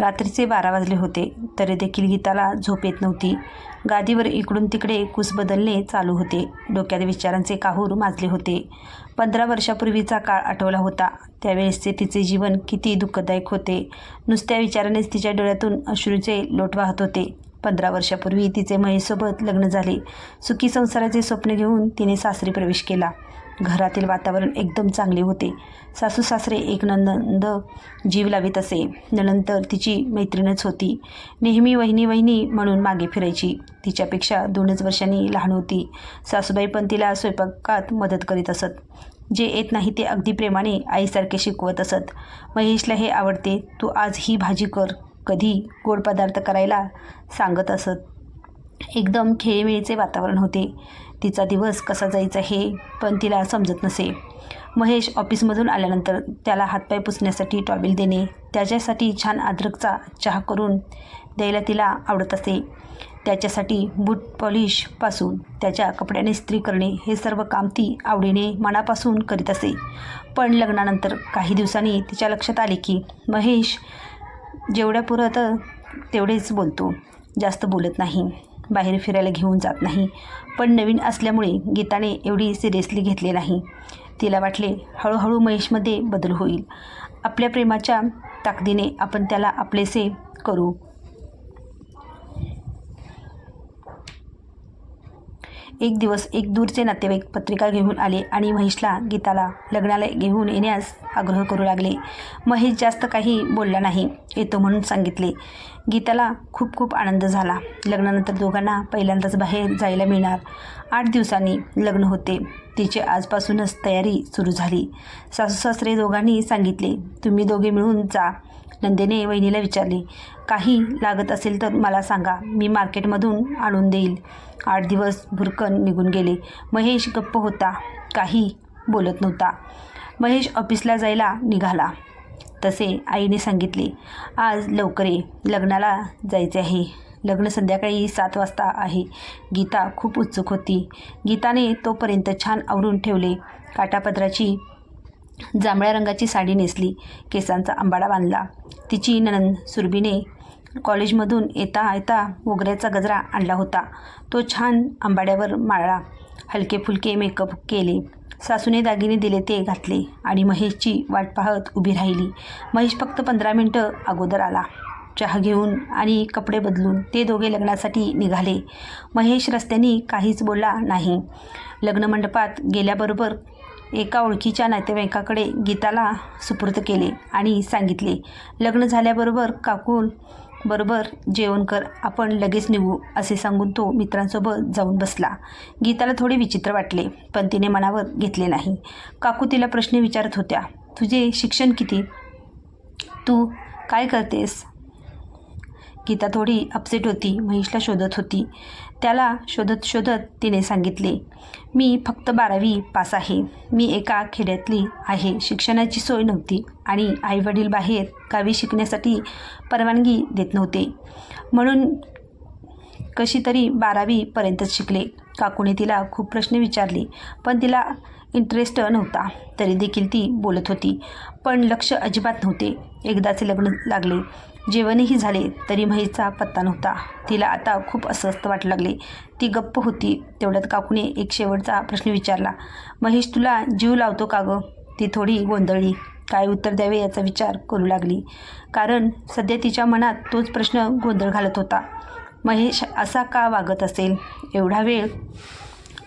रात्रीचे बारा वाजले होते तरी देखील गीताला झोप येत नव्हती. गादीवर इकडून तिकडे कुस बदलणे चालू होते. डोक्यात विचारांचे काहूर माजले होते. पंधरा वर्षापूर्वीचा काळ आठवला होता. त्यावेळेसचे तिचे जीवन किती दुःखदायक होते. नुसत्या विचारानेच तिच्या डोळ्यातून अश्रूचे लोट वाहत होते. पंधरा वर्षापूर्वी तिचे महेशसोबत लग्न झाले. सुखी संसाराचे स्वप्न घेऊन तिने सासरी प्रवेश केला. घरातील वातावरण एकदम चांगले होते. सासू सासरे एक नंद जीव लावित असे. नंतर तिची मैत्रीणच होती. नेहमी वहिनी वहिनी म्हणून मागे फिरायची. तिच्यापेक्षा दोनच वर्षांनी लहान होती. सासूबाई पण तिला स्वयंपाकात मदत करीत असत. जे येत नाही ते अगदी प्रेमाने आईसारखे शिकवत असत. महेशला हे आवडते तू आज ही भाजी कर. कधी गोड पदार्थ करायला सांगत असत. एकदम खेळीमेळीचे वातावरण होते. तिचा दिवस कसा जायचा हे पण तिला समजत नसे. महेश ऑफिसमधून आल्यानंतर त्याला हातपाय पुसण्यासाठी टॉवेल देणे त्याच्यासाठी छान अद्रकचा चहा करून द्यायला तिला आवडत असे. त्याच्यासाठी बूट पॉलिशपासून त्याच्या कपड्याने इस्त्री करणे हे सर्व काम ती आवडीने मनापासून करीत असे. पण लग्नानंतर काही दिवसांनी तिच्या लक्षात आले की महेश जेवढ्या पुरत तेवढेच बोलतो जास्त बोलत नाही. बाहेर फिरायला घेऊन जात नाही. पण नवीन असल्यामुळे गीताने एवढी सिरियसली घेतली नाही. तिला वाटले हळूहळू महेशमध्ये बदल होईल. आपल्या प्रेमाच्या ताकदीने आपण त्याला आपलेसे करू. एक दिवस एक दूरचे नातेवाईक पत्रिका घेऊन आले आणि महेशला गीताला लग्नाला घेऊन येण्यास आग्रह करू लागले. महेश जास्त काही बोलला नाही येतो म्हणून सांगितले. गीताला खूप खूप आनंद झाला. लग्नानंतर दोघांना पहिल्यांदाच बाहेर जायला मिळणार. आठ दिवसांनी लग्न होते. तिची आजपासूनच तयारी सुरू झाली. सासू सासरे दोघांनी सांगितले तुम्ही दोघे मिळून जा. नंदेने वहिनीला विचारले काही लागत असेल तर मला सांगा मी मार्केटमधून आणून देईल. आठ दिवस भुरकन निघून गेले. महेश गप्प होता काही बोलत नव्हता. महेश ऑफिसला जायला निघाला. तसे आईने सांगितले आज लवकर ये लग्नाला जायचे आहे. लग्न संध्याकाळी सात वाजता आहे. गीता खूप उत्सुक होती. गीताने तोपर्यंत छान आवरून ठेवले. काटापदराची जांभळ्या रंगाची साडी नेसली केसांचा आंबाडा बांधला. तिची नणंद सुरभीने कॉलेजमधून येता येता मोगऱ्याचा गजरा आणला होता. तो छान आंबाड्यावर माळला हलके फुलके मेकअप केले. सासूने दागिने दिले ते घातले आणि महेशची वाट पाहत उभी राहिली. महेश फक्त पंधरा मिनटं अगोदर आला. चहा घेऊन आणि कपडे बदलून ते दोघे लग्नासाठी निघाले. महेश रस्त्याने काहीच बोलला नाही. लग्नमंडपात गेल्याबरोबर एका ओळखीच्या नातेवाईकाकडे गीताला सुपूर्त केले आणि सांगितले लग्न झाल्याबरोबर काकून बरोबर जेवण कर आपण लगेच निघू असे सांगून तो मित्रांसोबत जाऊन बसला. गीताला थोडे विचित्र वाटले पण तिने मनावर घेतले नाही. काकू तिला प्रश्न विचारत होत्या तुझे शिक्षण किती? तू काय करतेस? गीता थोडी अपसेट होती महेशला शोधत होती. त्याला शोधत शोधत तिने सांगितले मी फक्त बारावी पास आहे. मी एका खेड्यातली आहे. शिक्षणाची सोय नव्हती आणि आईवडील बाहेर गावी शिकण्यासाठी परवानगी देत नव्हते. म्हणून कशी तरी बारावीपर्यंतच शिकले. काकूने तिला खूप प्रश्न विचारले पण तिला इंटरेस्ट नव्हता. तरी देखील ती बोलत होती पण लक्ष अजिबात नव्हते. एकदाचे लग्न लागले. जेवणही झाले तरी महेशचा पत्ता नव्हता. तिला आता खूप अस्वस्थ वाटू लागले. ती गप्प होती. तेवढ्यात काकूने एक शेवटचा प्रश्न विचारला. महेश तुला जीव लावतो का गं? ती थोडी गोंधळली. काय उत्तर द्यावे याचा विचार करू लागली. कारण सध्या तिच्या मनात तोच प्रश्न गोंधळ घालत होता. महेश असा का वागत असेल? एवढा वेळ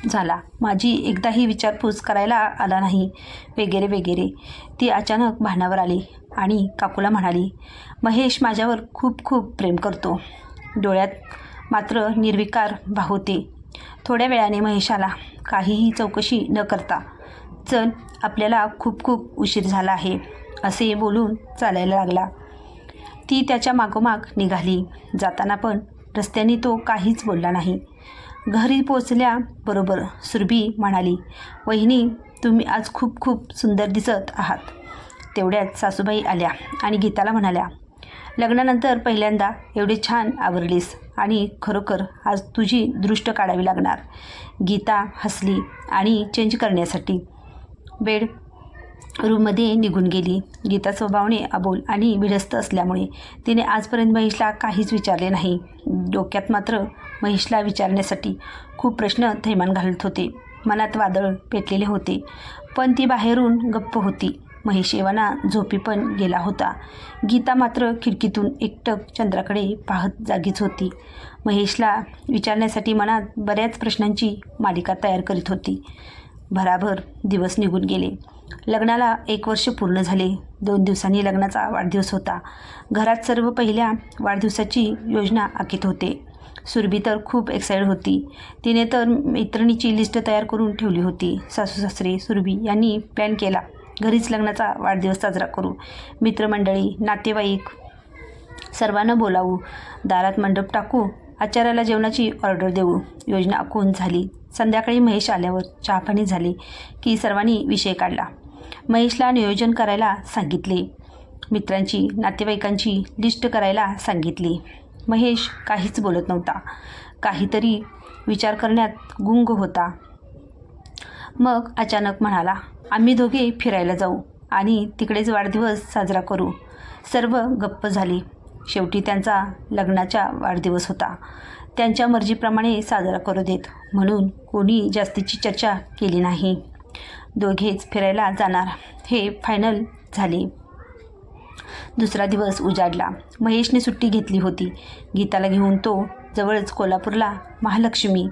झाला. माझी एकदाही विचारपूस करायला आला नाही. वगैरे वगैरे. ती अचानक भानावर आली. आणि काकूला म्हणाली महेश माझ्यावर खूप खूप प्रेम करतो. डोळ्यात मात्र निर्विकार भावते थोड्या वेळाने महेशाला काहीही चौकशी न करता चल आपल्याला खूप खूप उशीर झाला आहे असे बोलून चालायला लागला. ती त्याच्या मागोमाग निघाली. जाताना पण रस्त्याने तो काहीच बोलला नाही. घरी पोचल्याबरोबर सुरभी म्हणाली वहिनी तुम्ही आज खूप खूप सुंदर दिसत आहात. तेवढ्यात सासूबाई आल्या आणि गीताला म्हणाल्या लग्नानंतर पहिल्यांदा एवढी छान आवरलीस आणि खरोखर आज तुझी दृष्ट काढावी लागणार. गीता हसली आणि चेंज करण्यासाठी बेड रूममध्ये निघून गेली. गीता स्वभावने अबोल आणि भिडस्त असल्यामुळे तिने आजपर्यंत महेशला काहीच विचारले नाही. डोक्यात मात्र महेशला विचारण्यासाठी खूप प्रश्न थैमान घालत होते. मनात वादळ पेटलेले होते. पण ती बाहेरून गप्प होती. महेश झोपी पण गेला होता. गीता मात्र खिडकीतून एकटक चंद्राकडे पाहत जागीच होती. महेशला विचारण्यासाठी मनात बऱ्याच प्रश्नांची मालिका तयार करीत होती. भराभर दिवस निघून गेले. लग्नाला एक वर्ष पूर्ण झाले. दोन दिवसांनी लग्नाचा वाढदिवस होता. घरात सर्व पहिल्या वाढदिवसाची योजना आखीत होते. सुरभी तर खूप एक्साइड होती. तिने तर मैत्रिणीची लिस्ट तयार करून ठेवली होती. सासू सासरे सुरभी यांनी प्लॅन केला. घरीच लग्नाचा वाढदिवस साजरा करू. मित्रमंडळी नातेवाईक सर्वांना बोलावू. दारात मंडप टाकू. आचार्याला जेवणाची ऑर्डर देऊ. योजना आखून झाली. संध्याकाळी महेश आल्यावर चहापाणी झाली की सर्वांनी विषय काढला. महेशला नियोजन करायला सांगितले. मित्रांची नातेवाईकांची लिस्ट करायला सांगितली. महेश काहीच बोलत नव्हता. काहीतरी विचार करण्यात गुंग होता. मग अचानक म्हणाला आम्ही दोघे फिरायला जाऊ आणि तिकडेच वाढदिवस साजरा करू. सर्व गप्प झाली. शेवटी त्यांचा लग्नाचा वाढदिवस होता. त्यांच्या मर्जीप्रमाणे साजरा करू देत म्हणून कोणी जास्तीची चर्चा केली नाही. दोघेच फिरायला जाणार हे फायनल झाले. दुसरा दिवस उजाडला. महेशने सुट्टी घेतली होती. गीताला घेऊन तो जवळच कोल्हापूरला महालक्ष्मी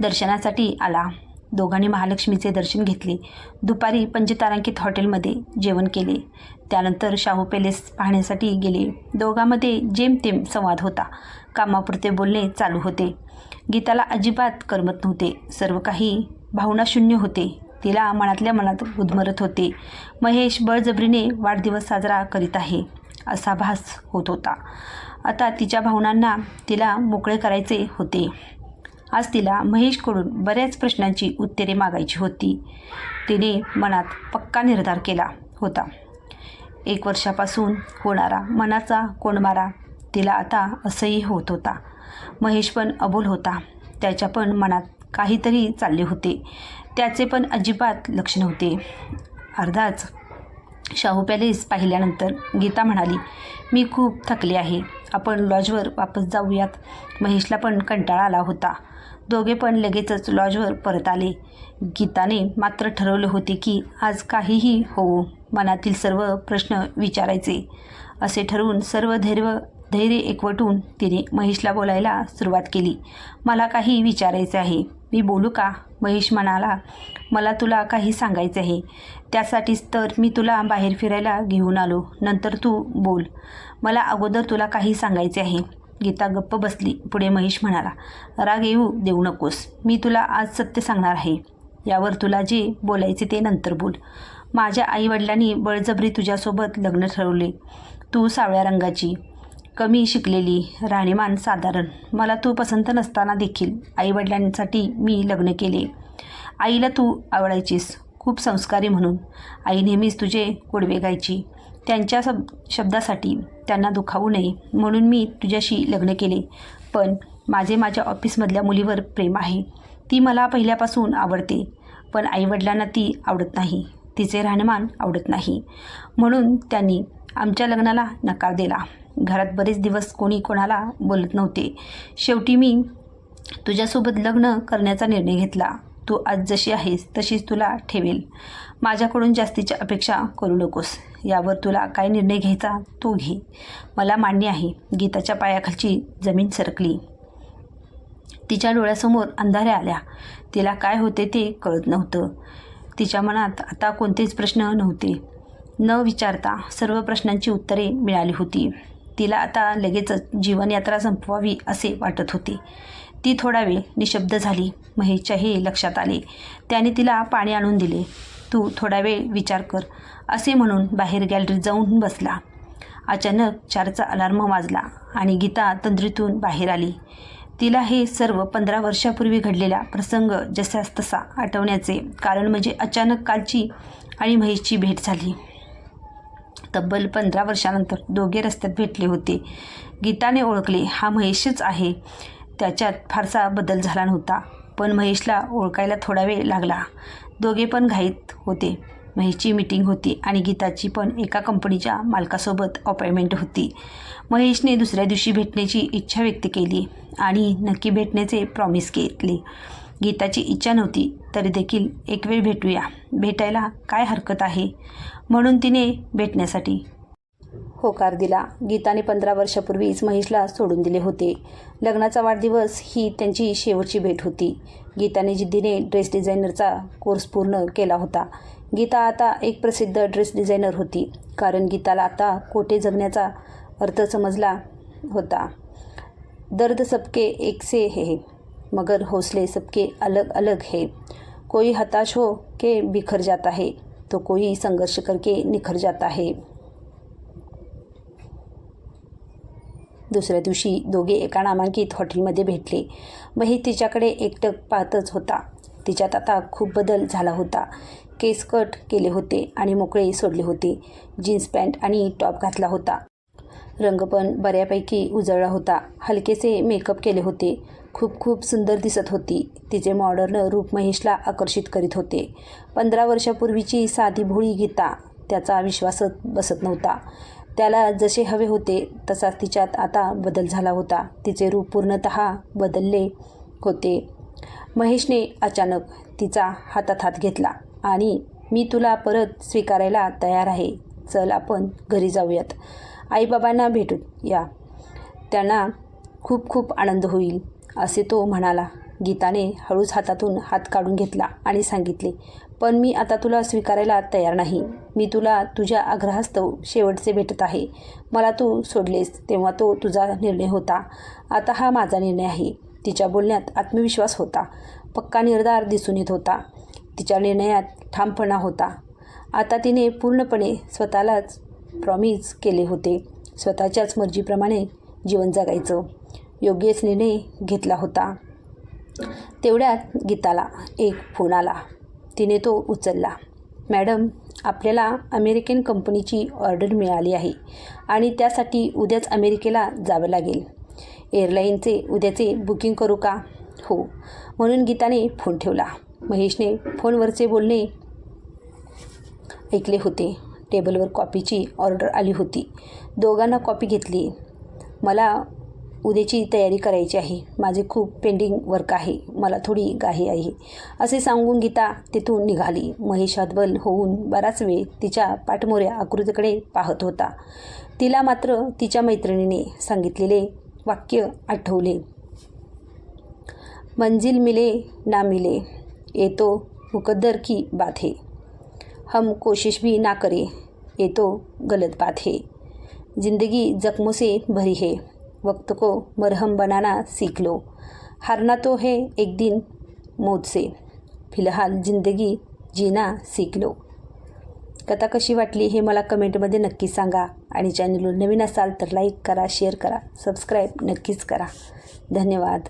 दर्शनासाठी आला. दोघांनी महालक्ष्मीचे दर्शन घेतले. दुपारी पंचतारांकित हॉटेलमध्ये जेवण केले. त्यानंतर शाहू पॅलेस पाहण्यासाठी गेले. दोघांमध्ये जेमतेम संवाद होता. कामापुरते बोलणे चालू होते. गीताला अजिबात करमत नव्हते. सर्व काही भावनाशून्य होते. तिला मनातल्या मनात गुदमरत होते. महेश बळजबरीने वाढदिवस साजरा करीत आहे असा भास होत होता. आता तिच्या भावनांना तिला मोकळे करायचे होते. आज तिला महेशकडून बऱ्याच प्रश्नांची उत्तरे मागायची होती. तिने मनात पक्का निर्धार केला होता. एक वर्षापासून होणारा मनाचा कोंडमारा तिला आता असंही होत होता. महेश पण अबोल होता. त्याच्या पण मनात काहीतरी चालले होते. त्याचे पण अजिबात लक्ष नव्हते. अर्धाच शाहू पॅलेस पाहिल्यानंतर गीता म्हणाली मी खूप थकले आहे. आपण लॉजवर वापस जाऊयात. महेशला पण कंटाळा आला होता. दोघे पण लगेचच लॉजवर परत आले. गीताने मात्र ठरवले होते की आज काहीही होऊ मनातील सर्व प्रश्न विचारायचे. असे ठरवून सर्व धैर्य धैर्य एकवटून तिने महेशला बोलायला सुरुवात केली. मला काही विचारायचे आहे. मी बोलू का? महेश म्हणाला. मला तुला काही सांगायचे आहे. त्यासाठीच तर मी तुला बाहेर फिरायला घेऊन आलो. नंतर तू बोल. मला अगोदर तुला काही सांगायचे आहे. गीता गप्प बसली. पुढे महेश म्हणाला राग येऊ देऊ नकोस. मी तुला आज सत्य सांगणार आहे. यावर तुला जे बोलायचे ते नंतर बोल. माझ्या आईवडिलांनी बळजबरी तुझ्यासोबत लग्न ठरवले. तू सावळ्या रंगाची कमी शिकलेली राहणीमान साधारण. मला तू पसंत नसताना देखील आईवडिलांसाठी मी लग्न केले. आईला तू आवडायचीस. खूप संस्कारी म्हणून. आई नेहमीच तुझे गोडवे गायची. त्यांच्या सब शब्दासाठी त्यांना दुखावू नये म्हणून मी तुझ्याशी लग्न केले. पण माझे माझ्या ऑफिसमधल्या मुलीवर प्रेम आहे. ती मला पहिल्यापासून आवडते. पण आईवडिलांना ती आवडत नाही. तिचे राहणीमान आवडत नाही. म्हणून त्यांनी आमच्या लग्नाला नकार दिला. घरात बरेच दिवस कोणी कोणाला बोलत नव्हते. शेवटी मी तुझ्यासोबत लग्न करण्याचा निर्णय घेतला. तू आज जशी आहेस तशीच तुला ठेवेल. माझ्याकडून जास्तीच्या अपेक्षा करू नकोस. यावर तुला काय निर्णय घ्यायचा तो घे. मला मान्य आहे गीताच्या पायाखालची जमीन सरकली. तिच्या डोळ्यासमोर अंधाऱ्या आल्या. तिला काय होते ते कळत नव्हतं. तिच्या मनात आता कोणतेच प्रश्न नव्हते. न विचारता सर्व प्रश्नांची उत्तरे मिळाली होती. तिला आता लगेचच जीवनयात्रा संपवावी असे वाटत होते. ती थोडा वेळ निशब्द झाली. महेशच्या हे लक्षात आले. त्याने तिला पाणी आणून दिले. तू थोडा वेळ विचार कर असे म्हणून बाहेर गॅलरीत जाऊन बसला. अचानक चारचा अलार्म वाजला आणि गीता तंद्रीतून बाहेर आली. तिला हे सर्व पंधरा वर्षापूर्वी घडलेला प्रसंग जसास तसा आठवण्याचे कारण म्हणजे अचानक कालची आणि महेशची भेट झाली. तब्बल पंधरा वर्षानंतर दोघे रस्त्यात भेटले होते. गीताने ओळखले हा महेशच आहे. त्याच्यात फारसा बदल झाला नव्हता पण महेशला ओळखायला थोडा वेळ लागला. दोघे पण घाईत होते. महेशची मीटिंग होती आणि गीताची पण एका कंपनीच्या मालकासोबत अपॉइंटमेंट होती. महेशने दुसऱ्या दिवशी भेटण्याची इच्छा व्यक्त केली आणि नक्की भेटण्याचे प्रॉमिस केले गीताची इच्छा नव्हती तरी देखील एक वेळ भेटूया. भेटायला काय हरकत आहे? म्हणून तिने भेटण्यासाठी. होकार दिला गीताने पंधरा वर्षापूर्वीच महेशला सोडून दिले होते. लग्नाचा वाढदिवस ही त्यांची शेवटची भेट होती. गीताने जिद्दीने ड्रेस डिझायनरचा कोर्स पूर्ण केला होता. गीता आता एक प्रसिद्ध ड्रेस डिझायनर होती कारण गीताला आता कोठे जगण्याचा अर्थ समजला होता. दर्द सबके एकसे हे. मगर हौसले सबके अलग अलग है। कोई हताश हो के बिखर जाता है तो कोई संघर्ष करके निखर जाता है। दुसऱ्या दिवशी दोघे एका नामांकित हॉटेलमध्ये भेटले. मही तिच्याकडे एकटक पाहतच होता. तिच्यात आता खूप बदल झाला होता. केस कट केले होते आणि मोकळे सोडले होते. जीन्स पॅन्ट आणि टॉप घातला होता. रंग पण बऱ्यापैकी उजळला होता. हलकेसे मेकअप केले होते. खूप खूप सुंदर दिसत होती. तिचे मॉडर्न रूप महेशला आकर्षित करीत होते. पंधरा वर्षापूर्वीची साधी भोळी गीता त्याचा विश्वासच बसत नव्हता. त्याला जसे हवे होते तसाच तिच्यात आता बदल झाला होता. तिचे रूप पूर्णत बदलले होते. महेशने अचानक तिचा हातात हात घेतला आणि मी तुला परत स्वीकारायला तयार आहे. चल आपण घरी जाऊयात. आईबाबांना भेटू या. त्यांना खूप खूप आनंद होईल असे तो म्हणाला. गीताने हळूच हातातून हात काढून घेतला आणि सांगितले पण मी आता तुला स्वीकारायला तयार नाही. मी तुला तुझ्या आग्रहास्तव शेवटचे भेटत आहे. मला तू सोडलेस तेव्हा तो तुझा निर्णय होता. आता हा माझा निर्णय आहे. तिच्या बोलण्यात आत्मविश्वास होता. पक्का निर्धार दिसून येत होता. तिच्या निर्णयात ठामपणा होता. आता तिने पूर्णपणे स्वतःलाच प्रॉमिस केले होते. स्वतःच्याच मर्जीप्रमाणे जीवन जगायचं. योग्यच निर्णय घेतला होता. तेवढ्यात गीताला एक फोन आला. तिने तो उचलला. मॅडम आपल्याला अमेरिकन कंपनीची ऑर्डर मिळाली आहे आणि त्यासाठी उद्याच अमेरिकेला जावं लागेल. एअरलाईनचे उद्याचे बुकिंग करू का? हो. म्हणून गीताने फोन ठेवला. महेशने फोनवरचे बोलणे ऐकले होते. टेबलवर कॉपीची ऑर्डर आली होती. दोघांना कॉपी घेतली. मला उद्याची तयारी करायची आहे. माझे खूप पेंडिंग वर्क आहे. मला थोडी गाही आहे. असे सांगून गीता तिथून निघाली. महेश हतबल होऊन बराच वेळ तिच्या पाठमोऱ्या आकृतीकडे पाहत होता. तिला मात्र तिच्या मैत्रिणीने सांगितलेले वाक्य आठवले. मंजिल मिले ना मिले. येतो मुकद्दर की बात है. हम कोशिश भी ना करें ये तो गलत बात है। ज़िंदगी जख्मों से भरी है वक्त को मरहम बनाना सीख लो। हारना तो है एक दिन मौत से फिलहाल ज़िंदगी जीना सीख लो। कथा कशी वाटली हे मला कमेंटमध्ये नक्की सांगा आणि चॅनलवर नवीन असाल तर लाईक करा शेअर करा सबस्क्राईब नक्कीच करा. धन्यवाद.